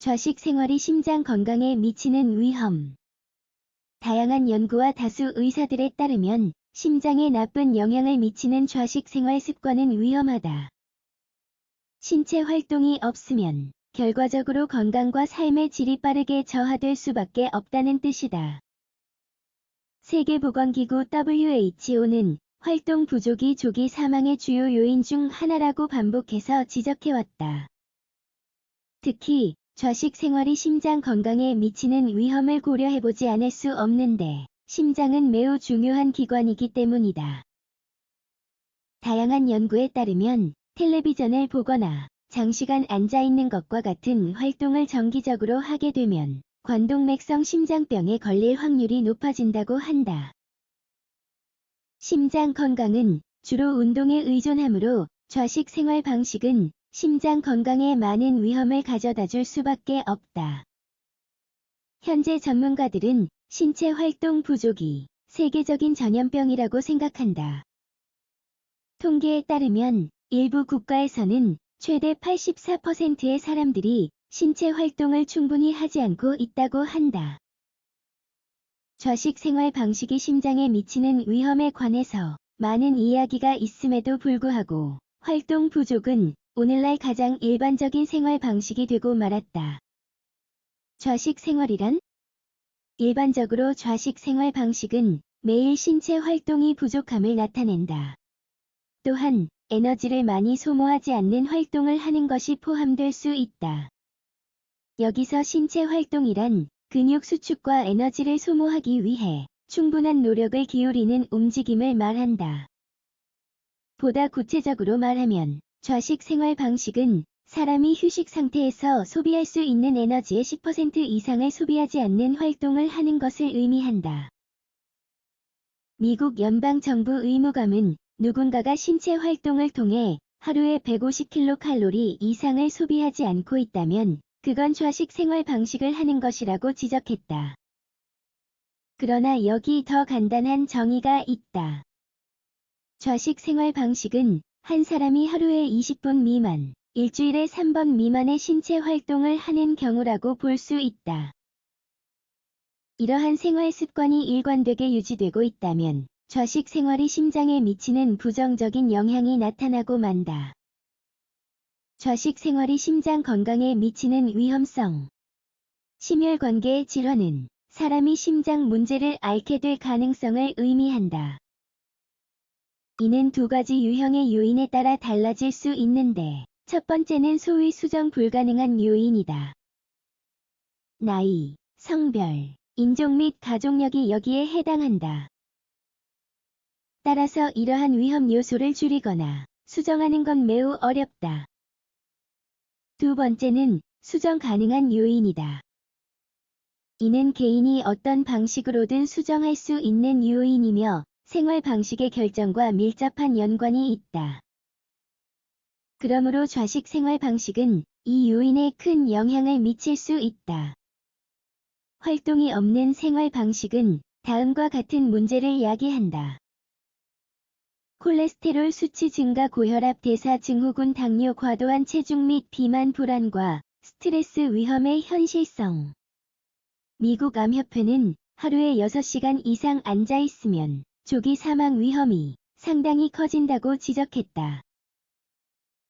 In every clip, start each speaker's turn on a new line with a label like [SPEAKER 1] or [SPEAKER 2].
[SPEAKER 1] 좌식 생활이 심장 건강에 미치는 위험. 다양한 연구와 다수 의사들에 따르면 심장에 나쁜 영향을 미치는 좌식 생활 습관은 위험하다. 신체 활동이 없으면 결과적으로 건강과 삶의 질이 빠르게 저하될 수밖에 없다는 뜻이다. 세계보건기구 WHO는 활동 부족이 조기 사망의 주요 요인 중 하나라고 반복해서 지적해왔다. 특히 좌식 생활이 심장 건강에 미치는 위험을 고려해보지 않을 수 없는데 심장은 매우 중요한 기관이기 때문이다. 다양한 연구에 따르면 텔레비전을 보거나 장시간 앉아 있는 것과 같은 활동을 정기적으로 하게 되면 관동맥성 심장병에 걸릴 확률이 높아진다고 한다. 심장 건강은 주로 운동에 의존하므로 좌식 생활 방식은 심장 건강에 많은 위험을 가져다 줄 수밖에 없다. 현재 전문가들은 신체 활동 부족이 세계적인 전염병이라고 생각한다. 통계에 따르면 일부 국가에서는 최대 84%의 사람들이 신체 활동을 충분히 하지 않고 있다고 한다. 좌식 생활 방식이 심장에 미치는 위험에 관해서 많은 이야기가 있음에도 불구하고 활동 부족은 오늘날 가장 일반적인 생활 방식이 되고 말았다. 좌식 생활이란? 일반적으로 좌식 생활 방식은 매일 신체 활동이 부족함을 나타낸다. 또한 에너지를 많이 소모하지 않는 활동을 하는 것이 포함될 수 있다. 여기서 신체 활동이란 근육 수축과 에너지를 소모하기 위해 충분한 노력을 기울이는 움직임을 말한다. 보다 구체적으로 말하면 좌식 생활 방식은 사람이 휴식 상태에서 소비할 수 있는 에너지의 10% 이상을 소비하지 않는 활동을 하는 것을 의미한다. 미국 연방정부 의무감은 누군가가 신체 활동을 통해 하루에 150kcal 이상을 소비하지 않고 있다면 그건 좌식 생활 방식을 하는 것이라고 지적했다. 그러나 여기 더 간단한 정의가 있다. 좌식 생활 방식은 한 사람이 하루에 20분 미만, 일주일에 3번 미만의 신체 활동을 하는 경우라고 볼 수 있다. 이러한 생활 습관이 일관되게 유지되고 있다면 좌식 생활이 심장에 미치는 부정적인 영향이 나타나고 만다. 좌식 생활이 심장 건강에 미치는 위험성. 심혈관계 질환은 사람이 심장 문제를 앓게 될 가능성을 의미한다. 이는 두 가지 유형의 요인에 따라 달라질 수 있는데, 첫 번째는 소위 수정 불가능한 요인이다. 나이, 성별, 인종 및 가족력이 여기에 해당한다. 따라서 이러한 위험 요소를 줄이거나 수정하는 건 매우 어렵다. 두 번째는 수정 가능한 요인이다. 이는 개인이 어떤 방식으로든 수정할 수 있는 요인이며 생활 방식의 결정과 밀접한 연관이 있다. 그러므로 좌식 생활 방식은 이 요인에 큰 영향을 미칠 수 있다. 활동이 없는 생활 방식은 다음과 같은 문제를 야기한다. 콜레스테롤 수치 증가 고혈압 대사 증후군 당뇨 과도한 체중 및 비만 불안과 스트레스 위험의 현실성 미국 암협회는 하루에 6시간 이상 앉아 있으면 조기 사망 위험이 상당히 커진다고 지적했다.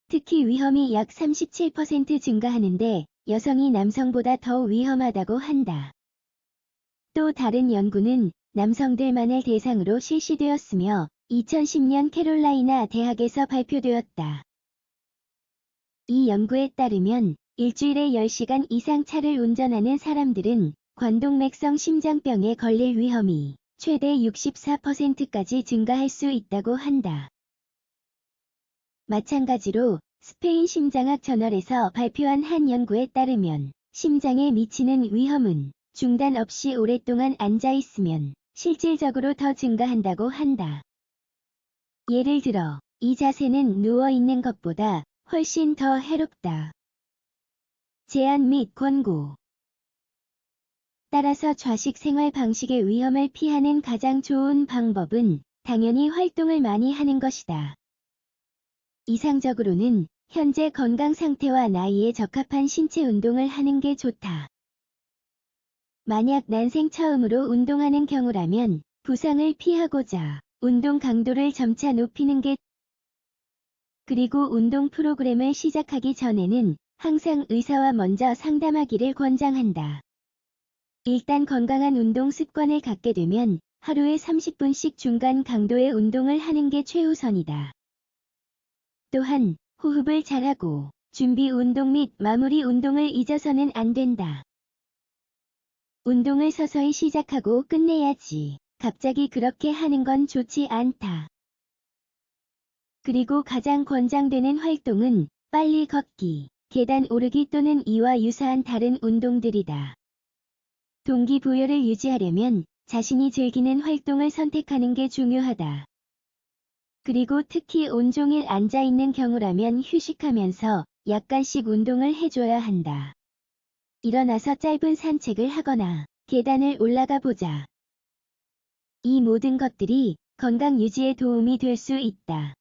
[SPEAKER 1] 특히 위험이 약 37% 증가하는데 여성이 남성보다 더 위험하다고 한다. 또 다른 연구는 남성들만을 대상으로 실시되었으며 2010년 캐롤라이나 대학에서 발표되었다. 이 연구에 따르면 일주일에 10시간 이상 차를 운전하는 사람들은 관동맥성 심장병에 걸릴 위험이 최대 64%까지 증가할 수 있다고 한다. 마찬가지로 스페인 심장학 저널에서 발표한 한 연구에 따르면 심장에 미치는 위험은 중단 없이 오랫동안 앉아 있으면 실질적으로 더 증가한다고 한다. 예를 들어, 이 자세는 누워 있는 것보다 훨씬 더 해롭다. 제안 및 권고 따라서 좌식 생활 방식의 위험을 피하는 가장 좋은 방법은 당연히 활동을 많이 하는 것이다. 이상적으로는 현재 건강 상태와 나이에 적합한 신체 운동을 하는 게 좋다. 만약 난생 처음으로 운동하는 경우라면 부상을 피하고자 운동 강도를 점차 높이는 게 그리고 운동 프로그램을 시작하기 전에는 항상 의사와 먼저 상담하기를 권장한다. 일단 건강한 운동 습관을 갖게 되면 하루에 30분씩 중간 강도의 운동을 하는 게 최우선이다. 또한 호흡을 잘하고 준비 운동 및 마무리 운동을 잊어서는 안 된다. 운동을 서서히 시작하고 끝내야지. 갑자기 그렇게 하는 건 좋지 않다. 그리고 가장 권장되는 활동은 빨리 걷기, 계단 오르기 또는 이와 유사한 다른 운동들이다. 동기부여를 유지하려면 자신이 즐기는 활동을 선택하는 게 중요하다. 그리고 특히 온종일 앉아있는 경우라면 휴식하면서 약간씩 운동을 해줘야 한다. 일어나서 짧은 산책을 하거나 계단을 올라가 보자. 이 모든 것들이 건강 유지에 도움이 될 수 있다.